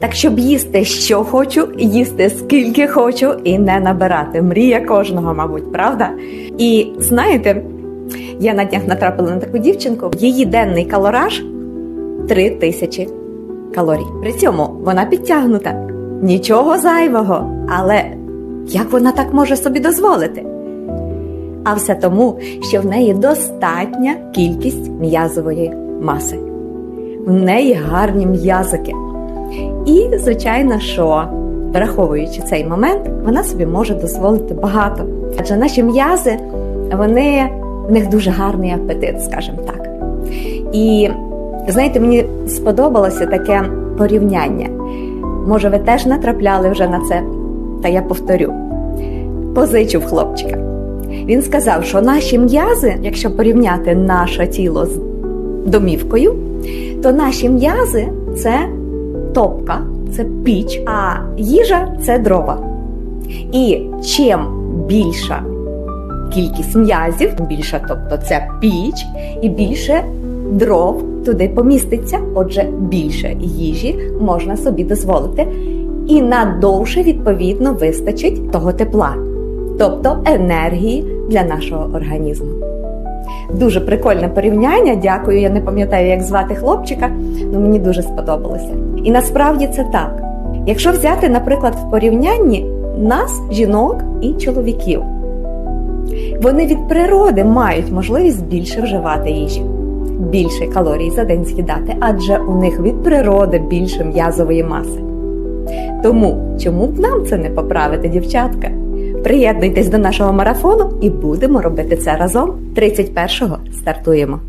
Так, щоб їсти, що хочу, їсти скільки хочу, і не набирати. Мрія кожного, мабуть, правда? І знаєте, я на днях натрапила на таку дівчинку. Її денний калораж 3 тисячі калорій. При цьому вона підтягнута. Нічого зайвого. Але як вона так може собі дозволити? А все тому, що в неї достатня кількість м'язової маси. В неї гарні м'язики. І, звичайно, що враховуючи цей момент, вона собі може дозволити багато. Адже наші м'язи, вони в них дуже гарний апетит, скажімо так. І знаєте, мені сподобалося таке порівняння. Може, ви теж натрапляли вже на це, та я повторю. Позичу в хлопчика. Він сказав, що наші м'язи, якщо порівняти наше тіло з домівкою, то наші м'язи це топка, це піч, а їжа це дрова. І чим більша кількість м'язів, більша, тобто це піч, і більше дров туди поміститься, отже, більше їжі можна собі дозволити, і надовше, відповідно, вистачить того тепла, тобто енергії для нашого організму. Дуже прикольне порівняння. Дякую. Я не пам'ятаю, як звати хлопчика, але мені дуже сподобалося. І насправді це так. Якщо взяти, наприклад, в порівнянні нас, жінок і чоловіків, вони від природи мають можливість більше вживати їжі, більше калорій за день з'їдати, адже у них від природи більше м'язової маси. Тому чому б нам це не поправити, дівчатка? Приєднуйтесь до нашого марафону і будемо робити це разом. 31-го стартуємо.